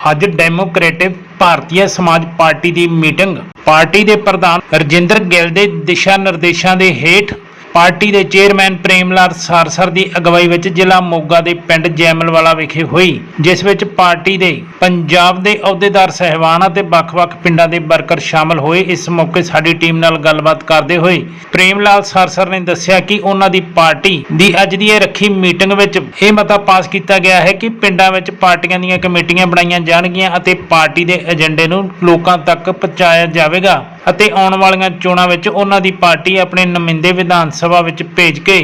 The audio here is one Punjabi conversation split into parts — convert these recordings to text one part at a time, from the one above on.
ਅੱਜ ਡੈਮੋਕ੍ਰੈਟਿਕ ਭਾਰਤੀय ਸਮਾਜ ਪਾਰਟੀ ਦੀ ਮੀਟਿੰਗ। ਪਾਰਟੀ ਦੇ ਪ੍ਰਧਾਨ ਰਜਿੰਦਰ ਗਿੱਲ ਦੇ ਦਿਸ਼ਾ ਨਿਰਦੇਸ਼ਾਂ ਦੇ ਹੇਠ ਪਾਰਟੀ ਦੇ ਚੇਅਰਮੈਨ ਪ੍ਰੇਮ ਲਾਲ ਸਾਰਸਰ ਦੀ ਅਗਵਾਈ ਵਿੱਚ ਜ਼ਿਲ੍ਹਾ ਮੋਗਾ ਦੇ ਪਿੰਡ ਜੈਮਲਵਾਲਾ ਵਿਖੇ ਹੋਈ, ਜਿਸ ਵਿੱਚ ਪਾਰਟੀ ਦੇ ਪੰਜਾਬ ਦੇ ਅਹੁਦੇਦਾਰ, ਸਹਿਬਾਨ ਅਤੇ ਵੱਖ-ਵੱਖ ਪਿੰਡਾਂ ਦੇ ਵਰਕਰ ਸ਼ਾਮਲ ਹੋਏ। ਇਸ ਮੌਕੇ ਸਾਡੀ ਟੀਮ ਨਾਲ ਗੱਲਬਾਤ ਕਰਦੇ ਹੋਏ ਪ੍ਰੇਮ ਲਾਲ ਸਾਰਸਰ ਨੇ ਦੱਸਿਆ ਕਿ ਉਹਨਾਂ ਦੀ ਪਾਰਟੀ ਦੀ ਅੱਜ ਦੀ ਇਹ ਰੱਖੀ ਮੀਟਿੰਗ ਵਿੱਚ ਇਹ ਮਤਾ ਪਾਸ ਕੀਤਾ ਗਿਆ ਹੈ ਕਿ ਪਿੰਡਾਂ ਵਿੱਚ ਪਾਰਟੀਆਂ ਦੀਆਂ ਕਮੇਟੀਆਂ ਬਣਾਈਆਂ ਜਾਣਗੀਆਂ ਅਤੇ ਪਾਰਟੀ ਦੇ ਏਜੰਡੇ ਨੂੰ ਲੋਕਾਂ ਤੱਕ ਪਹੁੰਚਾਇਆ ਜਾਵੇਗਾ। ਅਤੇ ਆਉਣ ਵਾਲੀਆਂ ਚੋਣਾਂ ਵਿੱਚ ਉਹਨਾਂ ਦੀ ਪਾਰਟੀ ਆਪਣੇ ਨੁਮਾਇੰਦੇ ਵਿਧਾਨ ਸਭਾ ਵਿੱਚ ਭੇਜ ਕੇ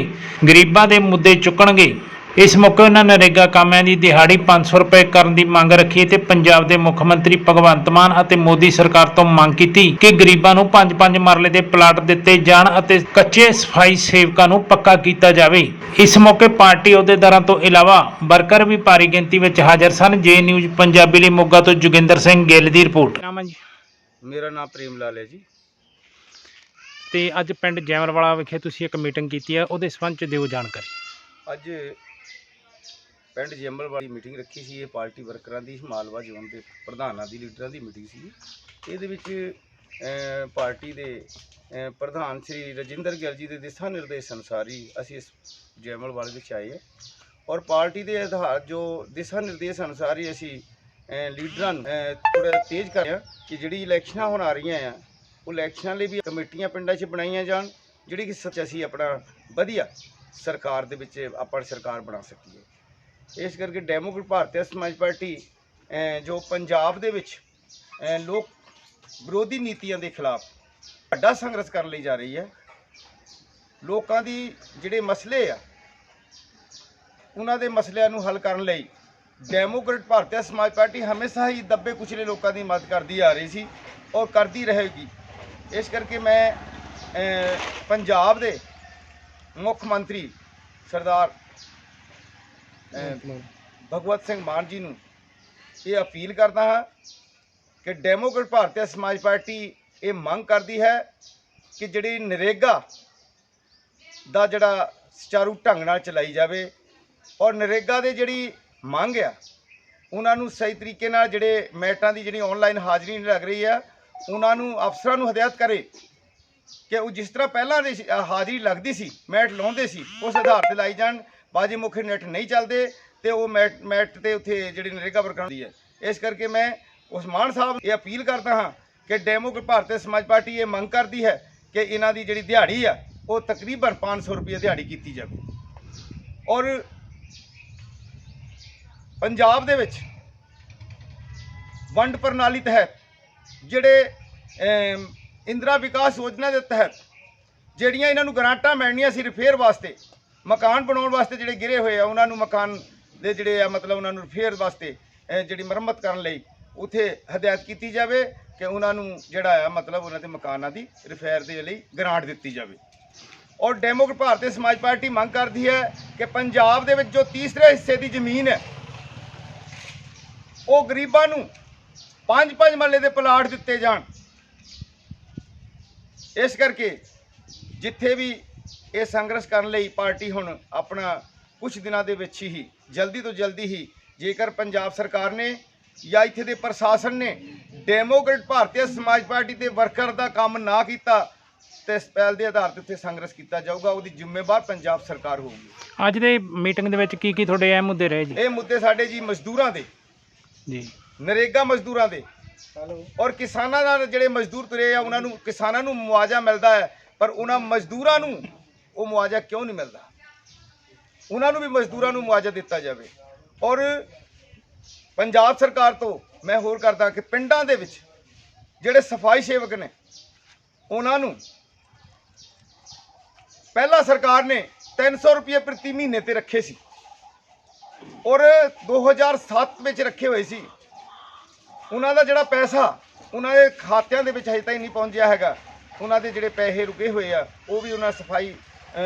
ਗਰੀਬਾਂ ਦੇ ਮੁੱਦੇ ਚੁੱਕਣਗੇ। ਇਸ ਮੌਕੇ ਉਹਨਾਂ ਨਰੇਗਾ ਕਾਮਿਆਂ ਦੀ ਦਿਹਾੜੀ 500 ਰੁਪਏ ਕਰਨ ਦੀ ਮੰਗ ਰੱਖੀ ਤੇ ਪੰਜਾਬ ਦੇ ਮੁੱਖ ਮੰਤਰੀ ਭਗਵੰਤ ਮਾਨ ਅਤੇ ਮੋਦੀ ਸਰਕਾਰ ਤੋਂ ਮੰਗ ਕੀਤੀ ਕਿ ਗਰੀਬਾਂ ਨੂੰ 5-5 ਮਰਲੇ ਦੇ ਪਲਾਟ ਦਿੱਤੇ ਜਾਣ ਅਤੇ ਕੱਚੇ ਸਫ਼ਾਈ ਸੇਵਕਾਂ ਨੂੰ ਪੱਕਾ ਕੀਤਾ ਜਾਵੇ। ਇਸ ਮੌਕੇ ਪਾਰਟੀ ਅਹੁਦੇਦਾਰਾਂ ਤੋਂ ਇਲਾਵਾ ਵਰਕਰ ਵੀ ਭਾਰੀ ਗਿਣਤੀ ਵਿੱਚ ਹਾਜ਼ਰ ਸਨ। ਜੇ ਨਿਊਜ਼ ਪੰਜਾਬੀ ਲਈ ਮੋਗਾ ਤੋਂ ਜੋਗਿੰਦਰ ਸਿੰਘ ਗਿੱਲ ਦੀ ਰਿਪੋਰਟ। ਮੇਰਾ ਨਾਮ ਪ੍ਰੇਮ ਲਾਲ ਹੈ ਜੀ। ਤੇ ਅੱਜ ਪਿੰਡ ਜੈਮਰਵਾਲਾ ਵਿਖੇ ਤੁਸੀਂ ਇੱਕ ਮੀਟਿੰਗ ਕੀਤੀ ਹੈ ਉਹਦੇ ਸੰਬੰਧ ਚ ਦਿਓ ਜਾਣਕਾਰੀ। ਅੱਜ ਪਿੰਡ ਜੰਬਲ ਵਾਲੀ ਮੀਟਿੰਗ ਰੱਖੀ ਸੀ ਇਹ ਪਾਰਟੀ ਵਰਕਰਾਂ ਦੀ ਮਾਲਵਾ ਜ਼ੋਨ ਦੇ ਪ੍ਰਧਾਨਾਂ ਦੀ ਲੀਡਰਾਂ ਦੀ ਮੀਟਿੰਗ ਸੀ। ਇਹਦੇ ਵਿੱਚ ਅਹ, ਪਾਰਟੀ ਦੇ ਅਹ, ਪ੍ਰਧਾਨ ਸ੍ਰੀ ਰਜਿੰਦਰ ਗਿੱਲ ਜੀ ਦੇ ਦਿਸ਼ਾ ਨਿਰਦੇਸ਼ ਅਨੁਸਾਰ ਹੀ ਅਸੀਂ ਇਸ ਜੈਮਲ ਵਾਲੇ ਵਿੱਚ ਆਏ ਹਾਂ। ਔਰ ਪਾਰਟੀ ਦੇ ਆਧਾਰ ਜੋ ਦਿਸ਼ਾ ਨਿਰਦੇਸ਼ ਅਨੁਸਾਰ ਹੀ ਅਸੀਂ ਲੀਡਰਾਂ ਨੂੰ ਥੋੜਾ ਤੇਜ਼ ਕਰ ਰਹੇ ਕਿ ਜਿਹੜੀ ਇਲੈਕਸ਼ਨਾਂ ਹੁਣ ਆ ਰਹੀਆਂ ਆ, ਉਹ ਇਲੈਕਸ਼ਨਾਂ ਲਈ ਵੀ ਕਮੇਟੀਆਂ ਪਿੰਡਾਂ 'ਚ ਬਣਾਈਆਂ ਜਾਣ, ਜਿਹੜੀ ਕਿ ਸੱਚ ਅਸੀਂ ਆਪਣਾ ਵਧੀਆ ਸਰਕਾਰ ਦੇ ਵਿੱਚ ਆਪਾਂ ਸਰਕਾਰ ਬਣਾ ਸਕੀਏ। ਇਸ ਕਰਕੇ ਡੈਮੋਕ੍ਰੇਟ ਭਾਰਤੀ ਸਮਾਜ ਪਾਰਟੀ ਜੋ ਪੰਜਾਬ ਦੇ ਵਿੱਚ ਲੋਕ ਵਿਰੋਧੀ ਨੀਤੀਆਂ ਦੇ ਖਿਲਾਫ ਵੱਡਾ ਸੰਘਰਸ਼ ਕਰਨ ਲਈ ਜਾ ਰਹੀ ਹੈ। ਲੋਕਾਂ ਦੀ ਜਿਹੜੇ ਮਸਲੇ ਆ, ਉਹਨਾਂ ਦੇ ਮਸਲਿਆਂ ਨੂੰ ਹੱਲ ਕਰਨ ਲਈ ਡੈਮੋਕ੍ਰੇਟ ਭਾਰਤੀ ਸਮਾਜ ਪਾਰਟੀ ਹਮੇਸ਼ਾ ਹੀ ਦੱਬੇ ਕੁਚਲੇ ਲੋਕਾਂ ਦੀ ਮਦਦ ਕਰਦੀ ਆ ਰਹੀ ਸੀ ਔਰ ਕਰਦੀ ਰਹੇਗੀ। ਇਸ ਕਰਕੇ ਮੈਂ ਪੰਜਾਬ ਦੇ ਮੁੱਖ ਮੰਤਰੀ ਸਰਦਾਰ ਅਹ, ਭਗਵਤ ਸਿੰਘ ਮਾਨ ਜੀ ਨੂੰ ਇਹ ਅਪੀਲ ਕਰਦਾ ਹਾਂ ਕਿ ਡੈਮੋਕ੍ਰੇਟ ਭਾਰਤੀ ਸਮਾਜ ਪਾਰਟੀ ਇਹ ਮੰਗ ਕਰਦੀ ਹੈ ਕਿ ਜਿਹੜੀ ਨਰੇਗਾ ਦਾ ਜਿਹੜਾ ਸੁਚਾਰੂ ਢੰਗ ਨਾਲ ਚਲਾਈ ਜਾਵੇ ਔਰ ਨਰੇਗਾ ਦੇ ਜਿਹੜੀ ਮੰਗ ਆ ਉਹਨਾਂ ਨੂੰ ਸਹੀ ਤਰੀਕੇ ਨਾਲ ਜਿਹੜੇ ਮੈਟਾਂ ਦੀ ਜਿਹੜੀ ਆਨਲਾਈਨ ਹਾਜ਼ਰੀ ਲੱਗ ਰਹੀ ਆ, ਉਹਨਾਂ ਨੂੰ ਅਫਸਰਾਂ ਨੂੰ ਹਦਾਇਤ ਕਰੇ ਕਿ ਉਹ ਜਿਸ ਤਰ੍ਹਾਂ ਪਹਿਲਾਂ ਦੀ ਹਾਜ਼ਰੀ ਲੱਗਦੀ ਸੀ, ਮੈਟ ਲਾਉਂਦੇ ਸੀ, ਉਸ ਆਧਾਰ ਤੇ ਲਾਈ ਜਾਣ। ਬਾਜੀ ਮੁਖੇ ਨੈਟ ਨਹੀਂ ਚੱਲਦੇ ਤੇ ਉਹ ਮੈਟ ਮੈਟ ਤੇ ਉੱਥੇ ਜਿਹੜੀ ਨਰੇਗਾ ਵਰਕਰਾਂ ਦੀ ਹੈ। ਇਸ ਕਰਕੇ ਮੈਂ ਉਸਮਾਨ ਸਾਹਿਬ ਇਹ ਅਪੀਲ ਕਰਦਾ ਹਾਂ ਕਿ ਡੈਮੋਕ੍ਰੇਟ ਭਾਰਤੀ ਸਮਾਜ ਪਾਰਟੀ ਇਹ ਮੰਗ ਕਰਦੀ ਹੈ ਕਿ ਇਹਨਾਂ ਦੀ ਜਿਹੜੀ ਦਿਹਾੜੀ ਆ, ਉਹ ਤਕਰੀਬਨ 500 ਰੁਪਏ ਦਿਹਾੜੀ ਕੀਤੀ ਜਾਵੇ। ਔਰ ਪੰਜਾਬ ਦੇ ਵਿੱਚ ਵੰਡ ਪ੍ਰਣਾਲੀ ਤਹਿਤ ਜਿਹੜੇ ਇੰਦਰਾ ਵਿਕਾਸ ਯੋਜਨਾ ਦੇ ਤਹਿਤ ਜਿਹੜੀਆਂ ਇਹਨਾਂ ਨੂੰ ਗ੍ਰਾਂਟਾਂ ਮਿਲਣੀਆਂ ਸੀ ਰਿਫੇਅਰ ਵਾਸਤੇ, ਮਕਾਨ ਬਣਾਉਣ ਵਾਸਤੇ ਜਿਹੜੇ ਗਿਰੇ ਹੋਏ ਆ, ਉਹਨਾਂ ਨੂੰ ਮਕਾਨ ਦੇ ਜਿਹੜੇ ਆ, ਮਤਲਬ ਉਹਨਾਂ ਨੂੰ ਰਿਫੇਅਰ ਵਾਸਤੇ ਜਿਹੜੀ ਮੁਰੰਮਤ ਕਰਨ ਲਈ ਉਥੇ ਹਦਾਇਤ ਕੀਤੀ ਜਾਵੇ ਕਿ ਉਹਨਾਂ ਨੂੰ ਜਿਹੜਾ ਆ, ਮਤਲਬ ਉਹਨਾਂ ਦੇ ਮਕਾਨਾਂ ਦੀ ਰਿਫੇਅਰ ਦੇ ਲਈ ਗ੍ਰਾਂਟ ਦਿੱਤੀ ਜਾਵੇ। ਔਰ ਡੈਮੋਕ੍ਰੇਟ ਭਾਰਤੀ ਸਮਾਜ ਪਾਰਟੀ ਮੰਗ ਕਰਦੀ ਹੈ ਕਿ ਪੰਜਾਬ ਦੇ ਵਿੱਚ ਜੋ ਤੀਸਰੇ ਹਿੱਸੇ ਦੀ ਜ਼ਮੀਨ ਹੈ ਉਹ ਗਰੀਬਾਂ ਨੂੰ ਪੰਜ ਪੰਜ ਮਰਲੇ ਦੇ ਪਲਾਟ ਦਿੱਤੇ ਜਾਣ। ਇਸ ਕਰਕੇ ਜਿੱਥੇ ਵੀ ਇਹ ਸੰਘਰਸ਼ ਕਰਨ ਲਈ ਪਾਰਟੀ ਹੁਣ ਆਪਣਾ ਕੁਝ ਦਿਨਾਂ ਦੇ ਵਿੱਚ ਹੀ ਜਲਦੀ ਤੋਂ ਜਲਦੀ ਹੀ ਜੇਕਰ ਪੰਜਾਬ ਸਰਕਾਰ ਨੇ ਜਾਂ ਇੱਥੇ ਦੇ ਪ੍ਰਸ਼ਾਸਨ ਨੇ ਡੈਮੋਕ੍ਰੇਟ ਭਾਰਤੀ ਸਮਾਜ ਪਾਰਟੀ ਦੇ ਵਰਕਰ ਦਾ ਕੰਮ ਨਾ ਕੀਤਾ ਤੇ ਸਪੈਲ ਦੇ ਆਧਾਰ ਤੇ ਉੱਥੇ ਸੰਘਰਸ਼ ਕੀਤਾ ਜਾਊਗਾ ਉਹਦੀ ਜ਼ਿੰਮੇਵਾਰ ਪੰਜਾਬ ਸਰਕਾਰ ਹੋਊਗੀ। ਅੱਜ ਦੇ ਮੀਟਿੰਗ ਦੇ ਵਿੱਚ ਕੀ ਕੀ ਤੁਹਾਡੇ ਅਹਿਮ ਮੁੱਦੇ ਰਹੇ ਜੀ? ਇਹ ਮੁੱਦੇ ਸਾਡੇ ਜੀ ਮਜ਼ਦੂਰਾਂ ਦੇ। ਜੀ। ਨਰੇਗਾ ਮਜ਼ਦੂਰਾਂ ਦੇ। ਔਰ ਕਿਸਾਨਾਂ ਦਾ ਜਿਹੜੇ ਮਜ਼ਦੂਰ ਤੁਰੇ ਆ ਉਹਨਾਂ ਨੂੰ ਕਿਸਾਨਾਂ ਨੂੰ ਮੁਆਵਜ਼ਾ ਮਿਲਦਾ ਹੈ ਪਰ ਉਹਨਾਂ ਮਜ਼ਦੂਰਾਂ ਨੂੰ ਉਹ ਮੁਆਵਜ਼ਾ ਕਿਉਂ ਨਹੀਂ ਮਿਲਦਾ? ਉਹਨਾਂ ਨੂੰ ਵੀ ਮਜ਼ਦੂਰਾਂ ਨੂੰ ਮੁਆਵਜ਼ਾ ਦਿੱਤਾ ਜਾਵੇ। ਔਰ ਪੰਜਾਬ ਸਰਕਾਰ ਤੋਂ ਮੈਂ ਹੋਰ ਕਰਦਾ ਕਿ ਪਿੰਡਾਂ ਦੇ ਵਿੱਚ ਜਿਹੜੇ ਸਫ਼ਾਈ ਸੇਵਕ ਨੇ ਉਹਨਾਂ ਨੂੰ ਪਹਿਲਾਂ ਸਰਕਾਰ ਨੇ 300 ਰੁਪਏ ਪ੍ਰਤੀ ਮਹੀਨੇ ਤੇ ਰੱਖੇ ਸੀ। ਔਰ 2007 ਵਿੱਚ ਰੱਖੇ ਹੋਏ ਸੀ। ਉਹਨਾਂ ਦਾ ਜਿਹੜਾ ਪੈਸਾ, ਉਹਨਾਂ ਦੇ ਖਾਤਿਆਂ ਦੇ ਵਿੱਚ ਹਜੇ ਤਾਈਂ ਨਹੀਂ ਪਹੁੰਚਿਆ ਹੈਗਾ। ਉਹਨਾਂ ਦੇ ਜਿਹੜੇ ਪੈਸੇ ਰੁਕੇ ਹੋਏ ਆ, ਉਹ ਵੀ ਉਹਨਾਂ ਸਫ਼ਾਈ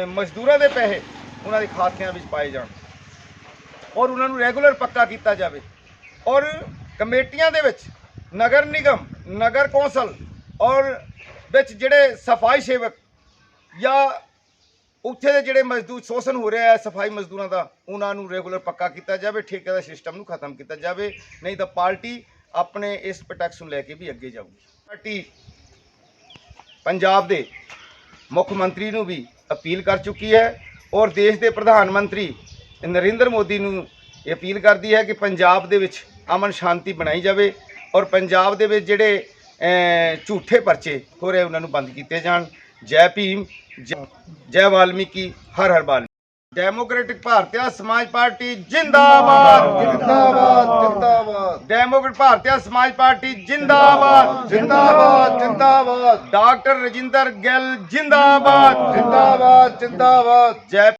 ਮਜ਼ਦੂਰਾਂ ਦੇ ਪੈਸੇ ਉਹਨਾਂ ਦੇ ਖਾਤਿਆਂ ਵਿੱਚ ਪਾਏ ਜਾਣ। ਔਰ ਉਹਨਾਂ ਨੂੰ ਰੈਗੂਲਰ ਪੱਕਾ ਕੀਤਾ ਜਾਵੇ। ਔਰ ਕਮੇਟੀਆਂ ਦੇ ਵਿੱਚ ਨਗਰ ਨਿਗਮ, ਨਗਰ ਕੌਂਸਲ ਔਰ ਵਿੱਚ ਜਿਹੜੇ ਸਫ਼ਾਈ ਸੇਵਕ ਜਾਂ ਉੱਥੇ ਦੇ ਜਿਹੜੇ ਮਜ਼ਦੂਰ ਸ਼ੋਸ਼ਣ ਹੋ ਰਿਹਾ ਹੈ, ਸਫ਼ਾਈ ਮਜ਼ਦੂਰਾਂ ਦਾ, ਉਹਨਾਂ ਨੂੰ ਰੈਗੂਲਰ ਪੱਕਾ ਕੀਤਾ ਜਾਵੇ, ਠੇਕੇ ਦਾ ਸਿਸਟਮ ਨੂੰ ਖਤਮ ਕੀਤਾ ਜਾਵੇ, ਨਹੀਂ ਤਾਂ ਪਾਰਟੀ ਆਪਣੇ ਇਸ ਪ੍ਰੋਟੈਕਸ਼ਨ ਨੂੰ ਲੈ ਕੇ ਵੀ ਅੱਗੇ ਜਾਊਗੀ। ਪਾਰਟੀ ਪੰਜਾਬ ਦੇ ਮੁੱਖ ਮੰਤਰੀ ਨੂੰ ਵੀ ਅਪੀਲ ਕਰ ਚੁੱਕੀ ਹੈ ਔਰ ਦੇਸ਼ ਦੇ ਪ੍ਰਧਾਨ ਮੰਤਰੀ ਨਰਿੰਦਰ ਮੋਦੀ ਨੂੰ ਇਹ ਅਪੀਲ ਕਰਦੀ ਹੈ ਕਿ ਪੰਜਾਬ ਦੇ ਵਿੱਚ ਅਮਨ ਸ਼ਾਂਤੀ ਬਣਾਈ ਜਾਵੇ ਔਰ ਪੰਜਾਬ ਦੇ ਵਿੱਚ ਜਿਹੜੇ ਝੂਠੇ ਪਰਚੇ ਹੋ ਰਹੇ ਉਹਨਾਂ ਨੂੰ ਬੰਦ ਕੀਤੇ ਜਾਣ। ਜੈ ਭੀਮ ਜੈ- ਵਾਲਮੀਕੀ ਹਰ ਹਰ ਬਾਲ ਡੈਮੋਕ੍ਰੈਟਿਕ ਭਾਰਤੀਆ ਸਮਾਜ ਪਾਰਟੀ ਜਿੰਦਾਬਾਦ। ਜਿੰਦਾਬਾਦ ਜਿੰਦਾਬਾਦ। ਡੈਮੋਕ੍ਰੈਟ ਭਾਰਤੀਆ ਸਮਾਜ ਪਾਰਟੀ ਜਿੰਦਾਬਾਦ। ਜਿੰਦਾਬਾਦ ਜਿੰਦਾਬਾਦ। ਡਾਕਟਰ ਰਜਿੰਦਰ ਗਿੱਲ ਜਿੰਦਾਬਾਦ। ਜਿੰਦਾਬਾਦ ਜਿੰਦਾਬਾਦ। ਜੈ